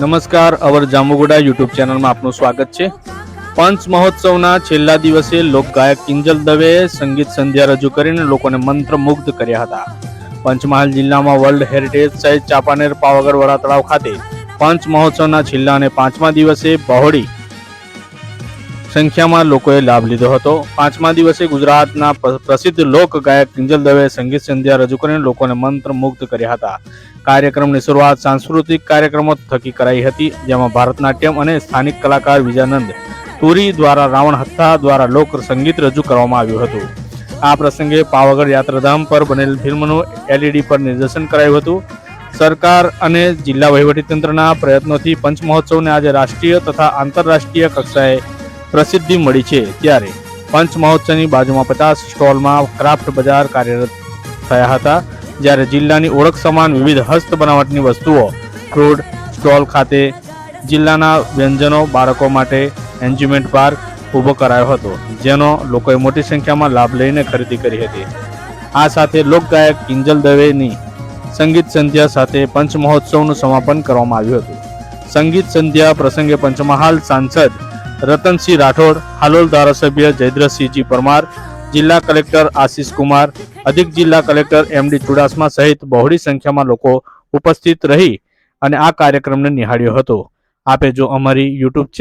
નમસ્કાર, અવર જાંબુગોડા યુટ્યુબ ચેનલમાં આપનું સ્વાગત છે. પંચ મહોત્સવના છેલ્લા દિવસે લોકગાયક કિંજલ દવેએ સંગીત સંધ્યા રજૂ કરીને લોકોને મંત્રમુગ્ધ કર્યા હતા. પંચમહાલ જિલ્લામાં world heritage site Champaner, Pavagadh વડા તળાવ ખાતે પંચ મહોત્સવના છેલ્લા અને પાંચમા દિવસે બહોળી સંખ્યામાં લોકોએ લાભ લીધો હતો. પાંચમા દિવસે ગુજરાતના પ્રસિદ્ધ લોક ગાયક કિંજલ દવે, સંગીત સંધ્યા રજૂ કરીને લોકોને મંત્રમુગ્ધ કર્યા હતા. કાર્યક્રમની શરૂઆત સાંસ્કૃતિક કાર્યક્રમો થકી કરાઈ હતી, જેમાં ભારતનાટ્યમ અને સ્થાનિક કલાકાર વિજાનંદ તુરી દ્વારા રાવણ હત્તા દ્વારા લોક સંગીત રજૂ કરવામાં આવ્યું હતું. આ પ્રસંગે પાવાગઢ યાત્રાધામ પર બનેલ ફિલ્મનું એલઈડી પર નિદર્શન કરાયું હતું. સરકાર અને જિલ્લા વહીવટીતંત્રના પ્રયત્નોથી પંચમહોત્સવને આજે રાષ્ટ્રીય તથા આંતરરાષ્ટ્રીય કક્ષાએ પ્રસિદ્ધિ મળી છે ત્યારે પંચ મહોત્સવની બાજુમાં પચાસ સ્ટોલમાં ક્રાફ્ટ બજાર કાર્યરત થયા હતા. જ્યારે જિલ્લાની ઓળખ સમાન વિવિધ હસ્ત બનાવટની વસ્તુઓ ફ્રૂટ સ્ટોલ ખાતે જિલ્લાના વ્યંજનો, બાળકો માટે એન્જ્યુમેન્ટ પાર્ક ઊભો કરાયો હતો, જેનો લોકોએ મોટી સંખ્યામાં લાભ લઈને ખરીદી કરી હતી. આ સાથે લોકગાયક કિંજલ દવેની સંગીત સંધ્યા સાથે પંચ મહોત્સવનું સમાપન કરવામાં આવ્યું હતું. સંગીત સંધ્યા પ્રસંગે પંચમહાલ સાંસદ રતનસિંહ રાઠોડ, હાલોલ ધારાસભ્ય જયદ્રસિંહજી પરમાર, જિલ્લા કલેક્ટર આશિષ કુમાર, અધિક જિલ્લા કલેક્ટર એમડી ચુડાસમા સહિત બહોળી સંખ્યામાં લોકો ઉપસ્થિત રહી અને આ કાર્યક્રમને નિહાળ્યો હતો. આપે જો અમારી યુટ્યુબ ચેનલ